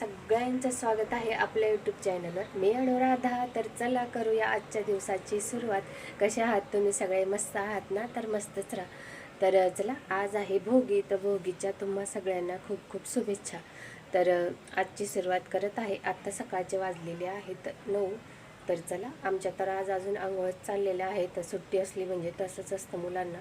सगळ्यांचं स्वागत आहे आपल्या यूट्यूब चॅनलवर मी अनुराधा तर चला करूया आजच्या दिवसाची सुरुवात. कशा आहात तुम्ही सगळे? मस्त आहात ना? तर मस्तच राहा. तर चला आज आहे भोगी. तर भोगीच्या तुम्हा सगळ्यांना खूप खूप शुभेच्छा. तर आजची सुरुवात करत आहे. आत्ता सकाळचे वाजलेले आहेत नऊ. तर चला आमच्या तर आज अजून आंघोळच चाललेल्या आहेत. सुट्टी असली म्हणजे तसंच असतं मुलांना.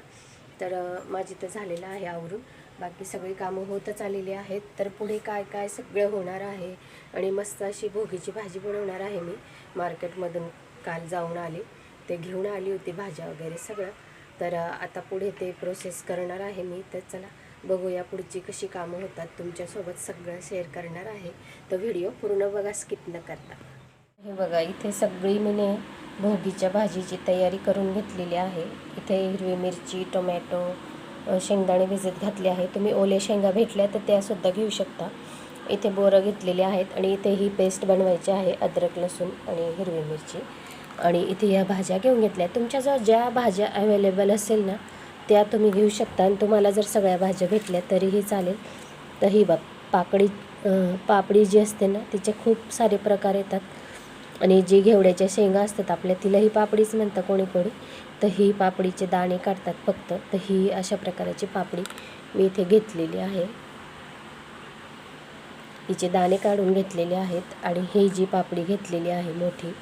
तर माझी तर झालेलं आहे आवरून. बाकी सगळी कामं होतच आलेली आहेत. तर पुढे काय काय सगळं होणार आहे? आणि मस्त अशी भोगीची भाजी बनवणार आहे मी. मार्केटमधून काल जाऊन आले. ते घेऊन आली होती भाज्या वगैरे सगळं. तर आता पुढे ते प्रोसेस करणार आहे मी. तर चला बघूया पुढची कशी कामं होतात. तुमच्यासोबत सगळं शेअर करणार आहे. तर व्हिडिओ पूर्ण बघा स्किप न करता. हे बघा इथे सगळी मी भोगीच्या भाजीची तयारी करून घेतलेली आहे. इथे हिरवी मिरची टोमॅटो शेंगदाणे भिजत घातले आहे. तुम्ही ओले शेंगा भेटल्या तर त्यासुद्धा घेऊ शकता. इथे बोरं घेतलेली आहेत आणि इथे ही पेस्ट बनवायची आहे. अद्रक लसूण आणि हिरवी मिरची. आणि इथे या भाज्या घेऊन घेतल्या. तुमच्याजवळ ज्या भाज्या अवेलेबल असेल ना त्या तुम्ही घेऊ शकता. आणि तुम्हाला जर सगळ्या भाज्या भेटल्या तरीही चालेल. तर ही बघ पाकडी पापडी जी असते ना तिचे खूप सारे प्रकार येतात. आणि जी घेवड्याच्या शेंगा असतात आपल्या तिलाही पापडीच म्हणतं कोणी कोणी. तर ही पापडीचे दाणे काढतात फक्त. तर ही अशा प्रकारची पापडी मी इथे घेतलेली आहे. हिचे दाणे काढून घेतलेले आहेत आणि ही जी पापडी घेतलेली आहे मोठी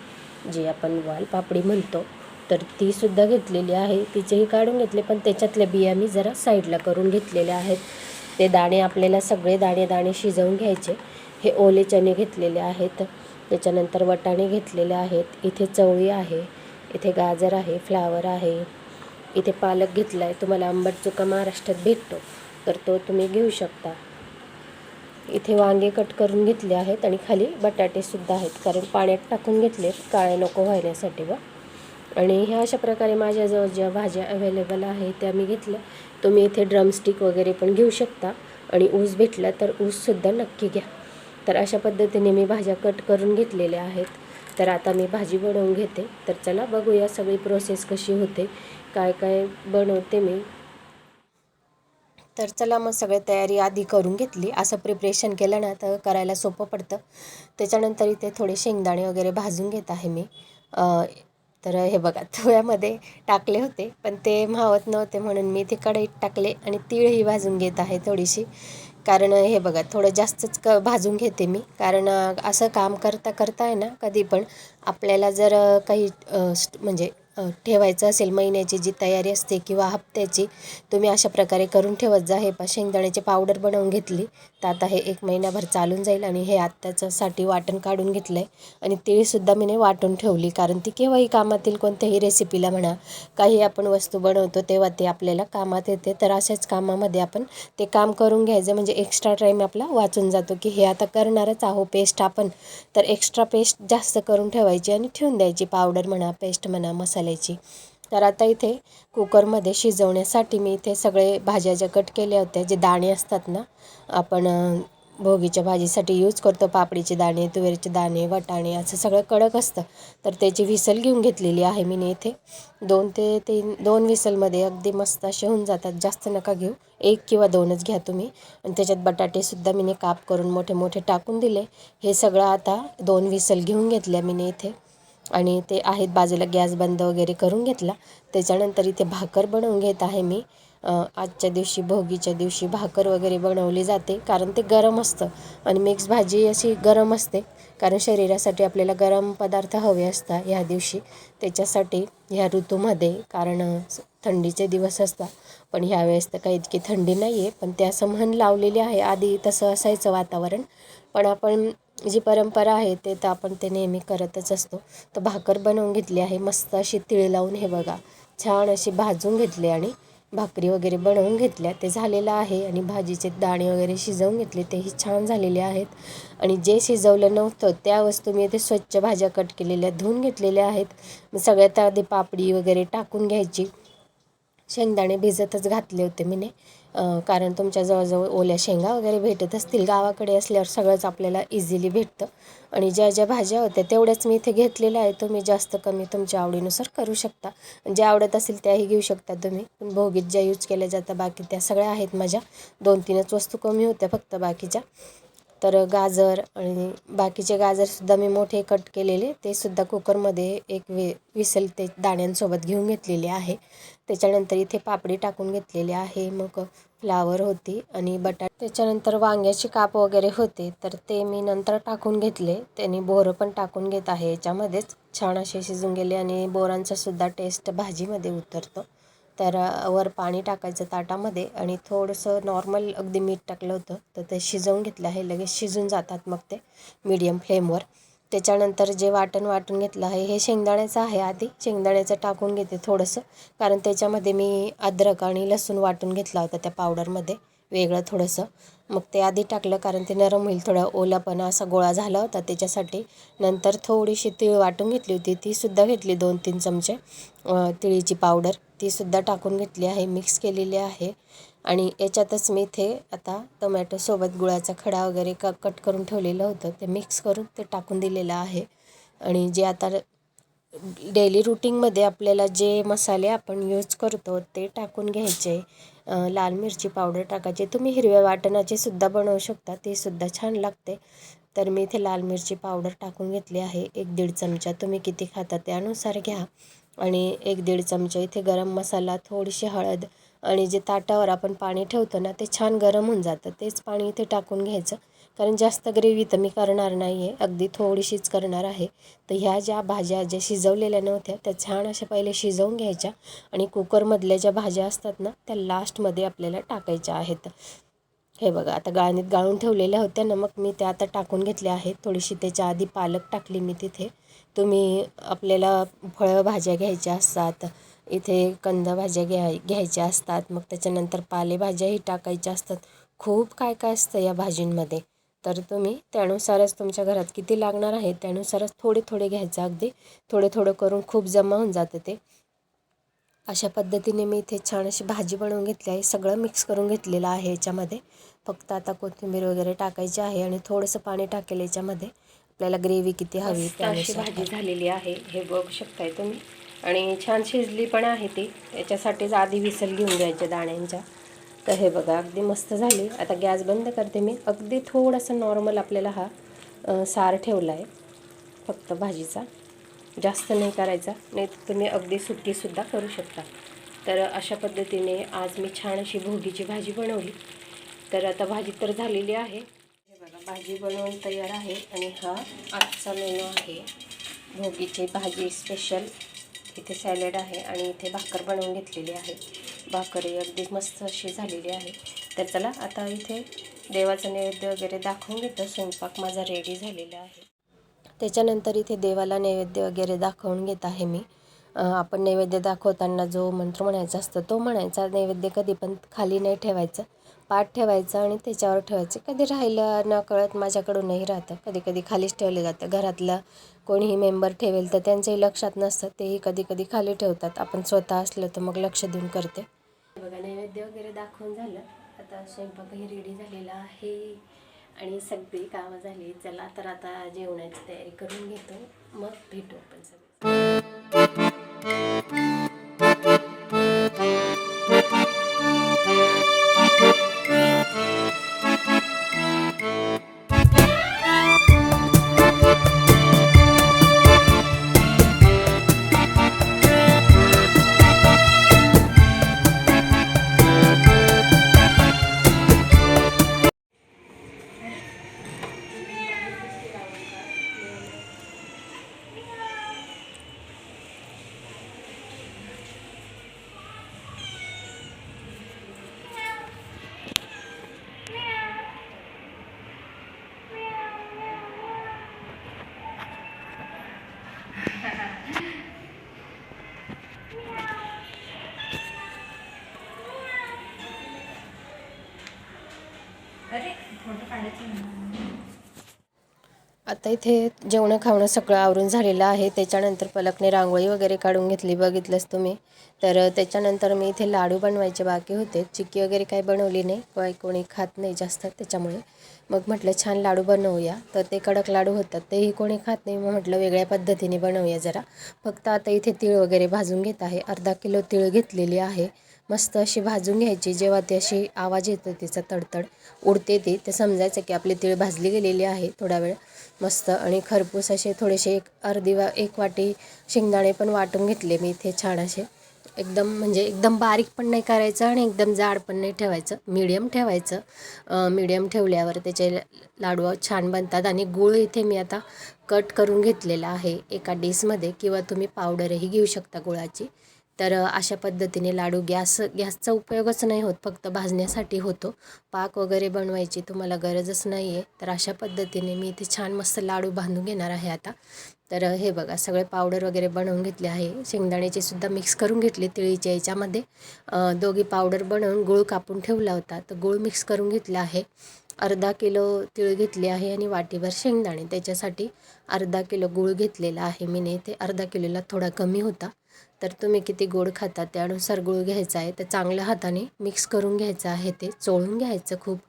जी आपण वाल पापडी म्हणतो तर ती सुद्धा घेतलेली आहे. तिचेही काढून घेतले पण त्याच्यातल्या बिया मी जरा साईडला करून घेतलेल्या आहेत. ते दाणे आपल्याला सगळे दाणे दाणे शिजवून घ्यायचे. हे ओले चणे घेतलेले आहेत. त्याच्यानंतर वटाणे घेतलेले आहेत. इथे चवळी आहे इथे गाजर आहे फ्लावर आहे. इथे पालक घेतला आहे तुम्हाला आंबट चुका महाराष्ट्रात भेटतो तर तो तुम्ही घेऊ शकता. इथे वांगे कट करून घेतले आहेत आणि खाली बटाटेसुद्धा आहेत कारण पाण्यात टाकून घेतले काळे नको व्हायण्यासाठी व आणि ह्या अशा प्रकारे माझ्याजवळ ज्या भाज्या अवेलेबल आहे त्या मी घेतल्या. तुम्ही इथे ड्रमस्टिक वगैरे पण घेऊ शकता आणि ऊस भेटला तर ऊससुद्धा नक्की घ्या. तर अशा पद्धतीने मी भाज्या कट करून घेतलेल्या आहेत. तर आता मी भाजी बनवून घेते. तर चला बघूया सगळी प्रोसेस कशी होते. काय काय बनवते मी. तर चला मग सगळी तयारी आधी करून घेतली. असं प्रिपरेशन केलं ना तर करायला सोपं पडतं. त्याच्यानंतर इथे थोडे शेंगदाणे वगैरे भाजून घेत आहे मी. तर हे बघा थोळ्यामध्ये टाकले होते. पण ते मावत नव्हते म्हणून मी ते कढईत टाकले आणि तीळही भाजून घेत आहे थोडीशी. कारण हे बघा थोडं जास्तच क भाजून घेते मी. कारण असं काम करता करता आहे ना कधी पण आपल्याला जर काही स्ट- म्हणजे ठेवायचं असेल महिन्याची जी तयारी असते किंवा हप्त्याची तुम्ही अशा प्रकारे करून ठेवत जा. हे पा शेंगदाण्याची पावडर बनवून घेतली. तर आता हे एक महिनाभर चालून जाईल आणि हे आत्ताच्यासाठी वाटण काढून घेतलं आहे आणि तीळसुद्धा मी वाटून ठेवली कारण ती केव्हाही कामातील कोणत्याही रेसिपीला म्हणा काही आपण वस्तू बनवतो तेव्हा ते आपल्याला कामात येते. तर अशाच कामामध्ये आपण ते काम करून घ्यायचं म्हणजे एक्स्ट्रा टाईम आपला वाचून जातो की हे आता करणारच आहो पेस्ट आपण. तर एक्स्ट्रा पेस्ट जास्त करून ठेवायची आणि ठेवून द्यायची. पावडर म्हणा पेस्ट म्हणा मसाला मसाल्याची तर आता इथे कुकरमध्ये शिजवण्यासाठी मी इथे सगळे भाज्या ज्या कट केल्या होत्या जे दाणे असतात ना आपण भोगीच्या भाजीसाठी यूज करतो पापडीचे दाणे तुवेरचे दाणे वटाणे असं सगळं कडक असतं. तर त्याची विसल घेऊन घेतलेली आहे मी इथे. दोन ते तीन दोन विसलमध्ये अगदी मस्त असे होऊन जातात. जास्त नका घेऊ. एक किंवा दोनच घ्या तुम्ही. आणि त्याच्यात बटाटेसुद्धा मी काप करून मोठे मोठे टाकून दिले. हे सगळं आता दोन विसल घेऊन घेतल्या मी इथे. आणि ते आहेत बाजूला गॅस बंद वगैरे करून घेतला. त्याच्यानंतर इथे भाकर बनवून घेत आहे मी. आजच्या दिवशी भोगीच्या दिवशी भाकर वगैरे बनवली जाते कारण ते गरम असतं. आणि मिक्स भाजी अशी गरम असते कारण शरीरासाठी आपल्याला गरम पदार्थ हवे असतात ह्या दिवशी. त्याच्यासाठी ह्या ऋतूमध्ये कारण थंडीचे दिवस असतात. पण ह्यावेळेस तर काही इतकी थंडी नाही आहे पण ते असं म्हण लावलेली आहे. आधी तसं असायचं वातावरण. पण आपण जी परंपरा आहे ते तर आपण ते नेहमी करतच असतो. तर भाकर बनवून घेतली आहे मस्त अशी तिळ लावून हे बघा. छान अशी भाजून घेतली आणि भाकरी वगैरे बनवून घेतल्या. ते झालेलं आहे आणि भाजीचे दाणे वगैरे शिजवून घेतले तेही छान झालेले आहेत. आणि जे शिजवलं नव्हतं त्या वस्तू मी ते स्वच्छ भाज्या कट केलेल्या धुवून घेतलेल्या आहेत. सगळ्यात आधी पापडी वगैरे टाकून घ्यायची. शेंगदाणे भिजतच घातले होते मीने. कारण तुमच्या जवळजवळ ओल्या शेंगा वगैरे भेटत असतील गावाकडे असल्यावर सगळंच आपल्याला इझिली भेटतं. आणि ज्या ज्या भाज्या होत्या तेवढ्याच मी इथे घेतलेल्या आहे तुम्ही जास्त कमी तुमच्या आवडीनुसार करू शकता. ज्या आवडत असेल त्याही घेऊ शकता तुम्ही. पण भोगीत ज्या यूज केल्या जातात बाकी त्या सगळ्या आहेत माझ्या. दोन तीनच वस्तू कमी होत्या फक्त बाकीच्या. तर गाजर आणि बाकीचे गाजरसुद्धा मी मोठे कट केलेले. ते सुद्धा कुकरमध्ये एक वे विसल ते दाण्यांसोबत घेऊन घेतलेले आहे. त्याच्यानंतर इथे पापडी टाकून घेतलेली आहे. मग फ्लावर होती आणि बटाट त्याच्यानंतर वांग्याचे काप वगैरे होते. तर ते मी नंतर टाकून घेतले. त्यांनी बोरं पण टाकून घेत आहे. याच्यामध्येच छान असे शिजून गेले आणि बोरांचासुद्धा टेस्ट भाजीमध्ये उतरतो. तर वर पाणी टाकायचं ताटामध्ये आणि थोडंसं नॉर्मल अगदी मीठ टाकलं होतं तर ते शिजवून घेतलं आहे. लगेच शिजून जातात मग ते मीडियम फ्लेमवर त्याच्यानंतर जे वाटण वाटून घेतलं आहे हे शेंगदाण्याचं आहे आधी. शेंगदाण्याचं टाकून घेते थोडंसं कारण त्याच्यामध्ये मी अद्रक आणि लसूण वाटून घेतला होता त्या पावडरमध्ये वेगळं थोडंसं. मग ते आधी टाकलं कारण ते नरम होईल. थोडं ओलापणा असा गोळा झाला होता त्याच्यासाठी. नंतर थोडीशी तीळ वाटून घेतली होती. तीसुद्धा घेतली दोन तीन चमचे तिळीची पावडर तीसुद्धा टाकून घेतली आहे मिक्स केलेली आहे. आणि याच्यातच मी इथे आता टोमॅटोसोबत गुळाचा खडा वगैरे क कट करून ठेवलेलं होतं. ते मिक्स करून ते टाकून दिलेलं आहे. आणि जे आता डेली रुटीनमध्ये आपल्याला जे मसाले आपण यूज करतो ते टाकून घ्यायचे. लाल मिरची पावडर टाकायची. तुम्ही हिरव्या वाटणाची सुद्धा बनवू शकता. ती सुद्धा छान लागते. तर मी इथे लाल मिरची पावडर टाकून घेतली आहे. एक दीड चमचा तुम्ही किती खाता त्यानुसार घ्या. आणि एक दीड चमचा इथे गरम मसाला थोडीशी हळद आणि जे ताटावर आपण पाणी ठेवतो ना ते छान गरम होऊन जातं. तेच पाणी इथे टाकून घ्यायचं. कारण जास्त ग्रेव्ही तर मी करणार नाही आहे अगदी थोडीशीच करणार आहे. तर ह्या ज्या भाज्या ज्या शिजवलेल्या नव्हत्या त्या छान अशा पहिले शिजवून घ्यायच्या आणि कुकरमधल्या ज्या भाज्या असतात ना त्या लास्टमध्ये आपल्याला टाकायच्या आहेत. हे बघा आता गाळणीत गाळून ठेवलेल्या होत्या ना मग मी त्या आता टाकून घेतल्या आहेत. थोडीशी त्याच्या आधी पालक टाकली मी तिथे. तुम्ही आपल्याला फळं भाज्या घ्यायच्या असतात इथे कंदभाज्या घ्या घ्यायच्या असतात मग त्याच्यानंतर पालेभाज्याही टाकायच्या असतात. खूप काय काय असतं या भाजींमध्ये. तर तुम्ही त्यानुसारच तुमच्या घरात किती लागणार आहे त्यानुसारच थोडे थोडे घ्यायचं अगदी. थोडे थोडं करून खूप जमा होऊन जातं ते. अशा पद्धतीने मी इथे छान अशी भाजी बनवून घेतली आहे. सगळं मिक्स करून घेतलेलं आहे याच्यामध्ये. फक्त आता कोथिंबीर वगैरे टाकायची आहे आणि थोडंसं पाणी टाकेल याच्यामध्ये. आपल्याला ग्रेव्ही किती हवी त्यानुसार भाजी झालेली आहे. हे बघू शकताय तुम्ही. आणि छान शिजली पण आहे ती. त्याच्यासाठीच आधी विसल घेऊन घ्यायच्या दाण्यांच्या. तर हे बघा अगदी मस्त झाली. आता गॅस बंद करते मी. अगदी थोडासा नॉर्मल आपल्याला हा सार ठेवला आहे फक्त भाजीचा. जास्त नाही करायचा नाही तर तुम्ही अगदी सुट्टीसुद्धा करू शकता. तर अशा पद्धतीने आज मी छान अशी भोगीची भाजी बनवली. तर आता भाजी तर झालेली आहे. हे बघा भाजी बनवून तयार आहे आणि हा आजचा मेनू आहे. भोगीची भाजी स्पेशल इथे सॅलेड आहे आणि इथे भाकर बनवून घेतलेली आहे. भाकरी अगदी मस्त अशी झालेली आहे. तर चला आता इथे देवाचं नैवेद्य वगैरे दाखवून घेतो. स्वयंपाक माझा रेडी झालेला आहे. त्याच्यानंतर इथे देवाला नैवेद्य वगैरे दाखवून घेत आहे मी. आपण नैवेद्य दाखवताना जो मंत्र म्हणायचा असतो तो म्हणायचा. नैवेद्य कधी पण खाली नाही ठेवायचं. पाठ ठेवायचं आणि त्याच्यावर ठेवायचं. कधी राहिलं न कळत माझ्याकडूनही राहतं. कधी कधी खालीच ठेवलं जातं. घरातलं कोणीही मेंबर ठेवेल तर त्यांचंही लक्षात नसतं. तेही कधी कधी खाली ठेवतात. आपण स्वतः असलं तर मग लक्ष देऊन करते. बघा नैवेद्य वगैरे दाखवून झालं. आता स्वयंपाकही रेडी झालेला आहे. आणि सगळी कामं झाली चला तर आता जेवणाची तयारी करून घेतो. मग भेटू आपण सगळे. आता इथे जेवणं खावणं सगळं आवरून झालेलं आहे. त्याच्यानंतर पलकने रांगोळी वगैरे काढून घेतली बघितलंच तुम्ही. तर त्याच्यानंतर मी इथे लाडू बनवायचे बाकी होते. चिक्की वगैरे काही बनवली नाही. काय कोणी खात नाही जास्त त्याच्यामुळे. मग म्हटलं छान लाडू बनवूया. तर ते कडक लाडू होतात. तेही कोणी खात नाही. मग म्हटलं वेगळ्या पद्धतीने बनवूया जरा. फक्त आता इथे तीळ वगैरे भाजून घेत आहे. अर्धा किलो तीळ घेतलेली आहे. मस्त अशी भाजून घ्यायची. जेव्हा ती अशी आवाज येतो तिचा तडतड उडते ती ते समजायचं की आपली तिळ भाजली गेलेली आहे थोडा वेळ. मस्त आणि खरपूस असे थोडेसे एक अर्धी वा एक वाटी शेंगदाणे पण वाटून घेतले मी इथे छान असे. एकदम म्हणजे एकदम बारीक पण नाही करायचं आणि एकदम जाड पण नाही ठेवायचं. मीडियम ठेवायचं. मीडियम ठेवल्यावर त्याचे लाडू छान बनतात आणि गूळ इथे मी आता कट करून घेतलेला आहे एका डिशमध्ये किंवा तुम्ही पावडरही घेऊ शकता गुळाची. तर अशा पद्धतीने लाडू गॅस गॅसचा उपयोगच नाही होत फक्त भाजण्यासाठी होतो. पाक वगैरे बनवायची तुम्हाला गरजच नाही आहे तर अशा पद्धतीने मी इथे छान मस्त लाडू बांधून घेणार आहे आता. तर हे बघा सगळे पावडर वगैरे बनवून घेतले आहे. शेंगदाण्याची सुद्धा मिक्स करून घेतले तिळीच्या याच्यामध्ये. दोघी पावडर बनवून गूळ कापून ठेवला होता. तर गूळ मिक्स करून घेतला आहे. अर्धा किलो तिळ घेतले आहे आणि वाटीभर शेंगदाणे. त्याच्यासाठी अर्धा किलो गूळ घेतलेला आहे. मी ते अर्धा किलोला थोडा कमी होता. तर तुम्ही किती गोड खाता त्यानुसार गूळ घ्यायचा आहे. तर चांगल्या हाताने मिक्स करून घ्यायचं आहे ते. चोळून घ्यायचं खूप.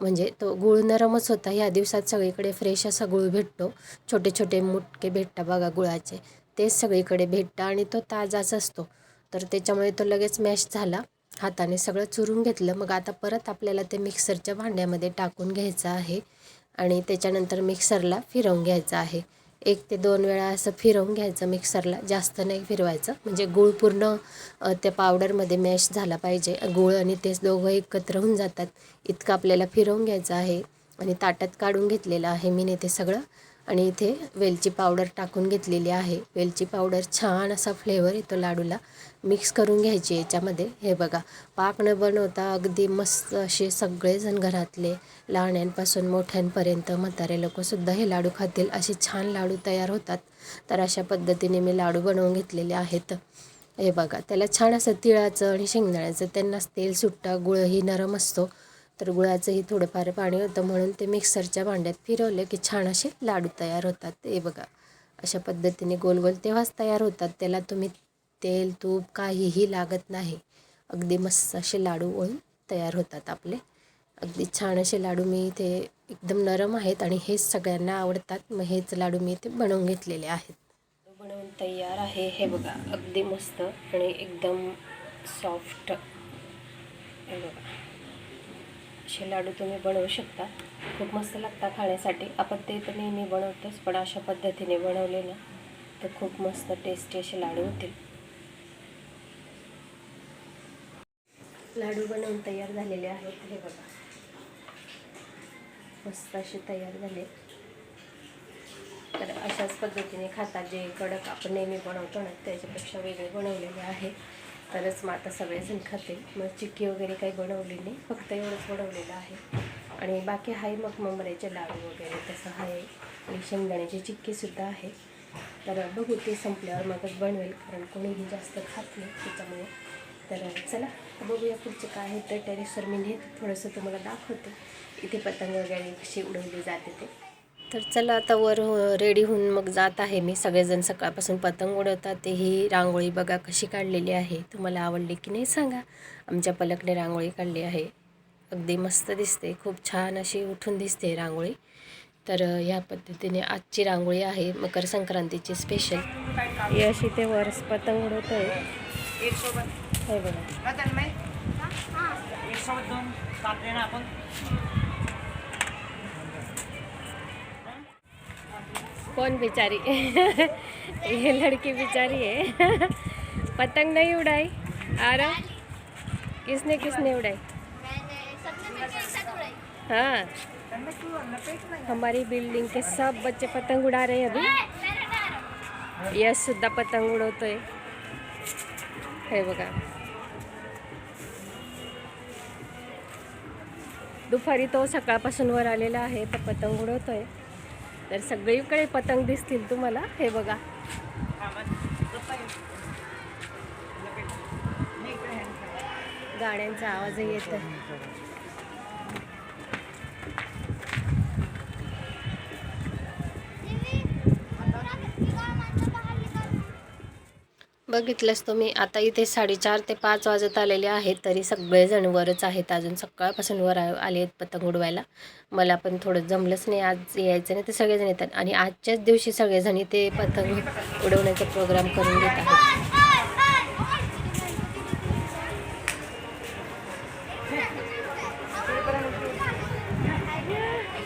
म्हणजे तो गूळ नरमच होता. ह्या दिवसात सगळीकडे फ्रेश असा गूळ भेटतो. छोटे छोटे मुटके भेटता बघा गुळाचे. तेच सगळीकडे भेटतं आणि तो ताजाच असतो. तर त्याच्यामुळे तो लगेच मॅश झाला. हाताने सगळं चुरून घेतलं. मग आता परत आपल्याला ते मिक्सरच्या भांड्यामध्ये टाकून घ्यायचं आहे. आणि त्याच्यानंतर मिक्सरला फिरवून घ्यायचं आहे. एक ते दोन वेळा असं फिरवून घ्यायचं मिक्सरला. जास्त नाही फिरवायचं. म्हणजे गूळ पूर्ण त्या पावडरमध्ये मॅश झाला पाहिजे. गूळ आणि तेच दोघं एकत्र होऊन जातात. इतकं आपल्याला फिरवून घ्यायचं आहे. आणि ताटात काढून घेतलेलं आहे. मी ते सगळं आणि इथे वेलची पावडर टाकून घेतलेली आहे. वेलची पावडर छान असा फ्लेवर येतो लाडूला. मिक्स करून घ्यायची याच्यामध्ये. हे बघा पाक न बनवता अगदी मस्त असे सगळेजण घरातले लहाण्यांपासून मोठ्यांपर्यंत म्हातारे लोकंसुद्धा हे लाडू खातील असे छान लाडू तयार होतात. तर अशा पद्धतीने मी लाडू बनवून घेतलेले आहेत. हे बघा त्याला छान असं तिळाचं आणि शेंगदाण्याचं त्यांनाच तेल सुट्टा गुळही नरम असतो. तर गुळाचंही थोडंफार पाणी होतं म्हणून ते मिक्सरच्या भांड्यात फिरवले की छान असे लाडू तयार होतात. ते बघा अशा पद्धतीने गोल गोल तेव्हाच तयार होतात. त्याला तुम्ही तेल तूप काहीही लागत नाही. अगदी मस्त असे लाडू वळून तयार होतात आपले. अगदी छान असे लाडू मी इथे एकदम नरम आहेत आणि हेच सगळ्यांना आवडतात. मग हेच लाडू मी इथे बनवून घेतलेले आहेत. बनवून तयार आहे. हे बघा अगदी मस्त आणि एकदम सॉफ्ट. हे बघा. असे लाडू तुम्ही बनवू शकता. खूप मस्त लागतात खाण्यासाठी. आपण ते तर नेहमी बनवतोच पण अशा पद्धतीने बनवले ना तर खूप मस्त टेस्टी असे लाडू होतील. लाडू बनवून तयार झालेले आहेत हे बघा. मस्त असे तयार झाले. तर अशाच पद्धतीने खातात जे कडक आपण नेहमी बनवतो ना त्याच्यापेक्षा वेगळे बनवलेले आहे. तरच मग आता सगळेजण खाते. मग चिक्की वगैरे काही बनवली नाही. फक्त एवढंच बनवलेलं आहे. आणि बाकी आहे मग ममऱ्याचे लाडू वगैरे. तसं आहे आणि शेंगदाण्याची चिक्कीसुद्धा आहे. तर बघू ते संपल्यावर मगच बनवेल. कारण कोणीही जास्त खात नाही त्याच्यामुळे. तर चला बघूया पुढचं काय आहे तर टेरेसवर मी नेत थोडंसं तुम्हाला दाखवते. इथे पतंग वगैरे कशी उडवली जाते ते. तर चला आता वर रेडी होऊन मग जात आहे मी. सगळेजण सकाळपासून पतंग उडवतात. ते ही रांगोळी बघा कशी काढलेली आहे. तुम्हाला आवडली की नाही सांगा. आमच्या पलकने रांगोळी काढली आहे. अगदी मस्त दिसते. खूप छान अशी उठून दिसते रांगोळी. तर ह्या पद्धतीने आजची रांगोळी आहे. मकर संक्रांतीची स्पेशल ही अशी ते वरस पतंग उडवत आहे हे बघा. कौन बेचारी? ये लड़की बेचारी है। पतंग नहीं उड़ाई। आ रहा किसने किसने उड़ाई? हाँ। हमारी बिल्डिंग के सब बच्चे पतंग उड़ा रहे हैं अभी। यश सुद्धा पतंग उडवतोय हे। बघा दुपारी तो सकाळपासून वर आलेला आहे, तर पतंग उडवतोय। तर सगळीकडे पतंग दिसतील तुम्हाला. हे बघा. गाड्यांचा आवाजही येतो बघितलंच तुम्ही. आता इथे साडेचार ते पाच वाजत आलेले आहेत तरी सगळेजण वरच आहेत अजून. सकाळपासून वर आले आहेत पतंग उडवायला. मला पण थोडं जमलंच नाही आज यायचं नाही ते सगळेजण येतात. आणि आजच्याच दिवशी सगळेजण इथे पतंग उडवण्याचा प्रोग्राम करून घेत आहेत.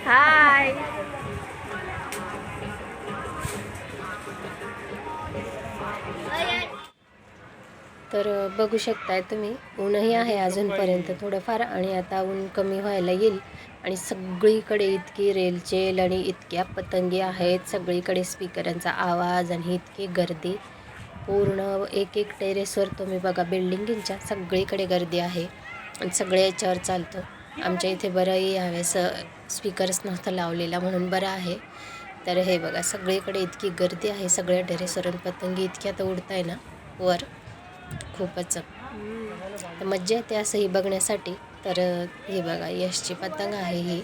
हाय तर बघू शकताय तुम्ही. ऊनही आहे अजूनपर्यंत थोडंफार आणि आता ऊन कमी व्हायला येईल. आणि सगळीकडे इतकी रेलचेल आणि इतक्या पतंगी आहेत. सगळीकडे स्पीकरांचा आवाज आणि इतकी गर्दी. पूर्ण एक एक टेरेसवर तुम्ही बघा बिल्डिंगींच्या सगळीकडे गर्दी आहे. आणि सगळे याच्यावर चालतं. आमच्या इथे बरंही यावेळेस स्पीकर्स नव्हतं लावलेला म्हणून बरं आहे. तर हे बघा सगळीकडे इतकी गर्दी आहे. सगळ्या टेरेसवरून पतंगी इतक्या तर उडत आहे ना वर. खूपच. तर मज्जा येते असंही बघण्यासाठी. तर हे बघा यशची पतंग आहे ही.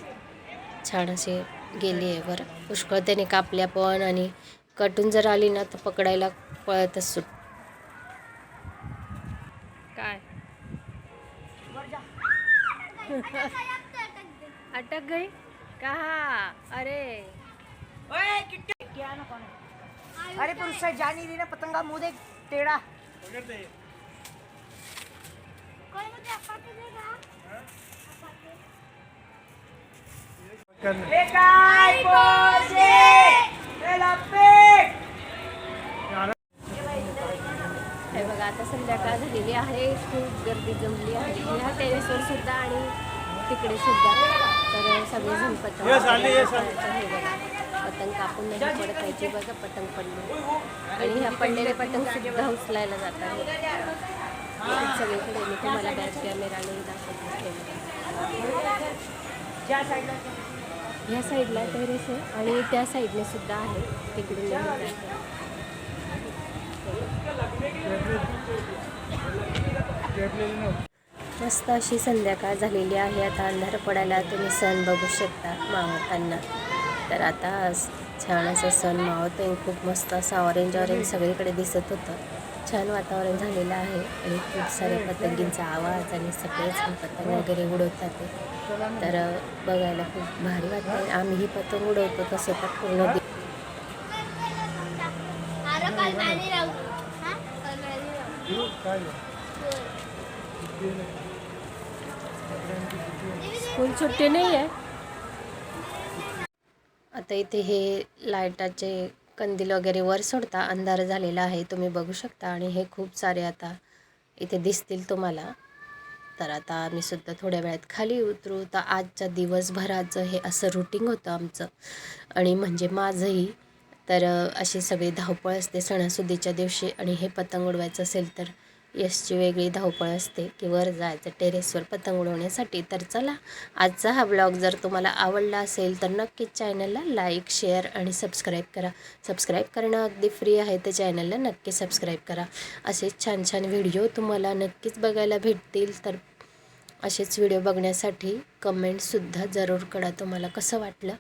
छान असे गेली आहे बरं. पुष्कळ त्याने कापल्या पण आणि कटून जर आली ना तर पकडायला पळतच सुट. काय? अटक गई? कहा अरे. ओए किट्टे. क्या ना कौन है अरे पर उससे जा नहीं रही ना पतंगा मुंह देख टेढ़ा. पेट हे बघा आता संध्याकाळ झालेली आहे. खूप गर्दी जमली आहे. ह्या टेरेसवर सुद्धा आणि तिकडे सुद्धा. तर सगळेजण पतंग हे बघा पतंग कापून नाही पडतायची बघा पतंग पडली. आणि ह्या पडलेले पतंग सुद्धा उचलायला जातात सगळीकडे मी तुम्हाला बॅक दाखवते. ह्या साईडला टेरेस आहे आणि त्या साईडने सुद्धा आहे. तिकडून. मस्त अशी संध्याकाळ झालेली आहे. आता अंधार पडायला तुम्ही सण बघू शकता मावळताना तर आता छान असं सण मावळतो आहे खूप मस्त असं ऑरेंज ऑरेंज सगळीकडे दिसत होतं. छान वातावरण झालेलं आहे आणि खूप साऱ्या पतंगींचा आवाज आणि सगळेच पतंग वगैरे उडवतात तर बघायला खूप भारी वाटतं आम्हीही पतंग उडवतो तसं तर पूर्ण हा स्कूल सुट्टी नाही आहे आता इथे हे लाईटाचे कंदील वगैरे वर सोडता अंधार झालेला आहे तुम्ही बघू शकता. आणि हे खूप सारे आता इथे दिसतील तुम्हाला. तर आता आम्ही सुद्धा थोड्या वेळात खाली उतरू. तर आजच्या दिवसभराचं हे असं रुटीन होतं आमचं. आणि म्हणजे माझंही. तर अशी सगळी धावपळ असते सणासुदीच्या दिवशी. आणि हे पतंग उडवायचं असेल तर यशची वेगळी धावपळ असते की वर जायचं टेरेसवर पतंग उडवण्यासाठी. तर चला आजचा हा ब्लॉग जर तुम्हाला आवडला असेल तर नक्कीच चॅनलला लाईक शेअर आणि सबस्क्राईब करा. सबस्क्राईब करणं अगदी फ्री आहे तर चॅनलला नक्की सबस्क्राईब करा. असेच छान छान व्हिडिओ तुम्हाला नक्कीच बघायला भेटतील. तर असेच व्हिडिओ बघण्यासाठी कमेंटसुद्धा जरूर करा. तुम्हाला कसं वाटलं?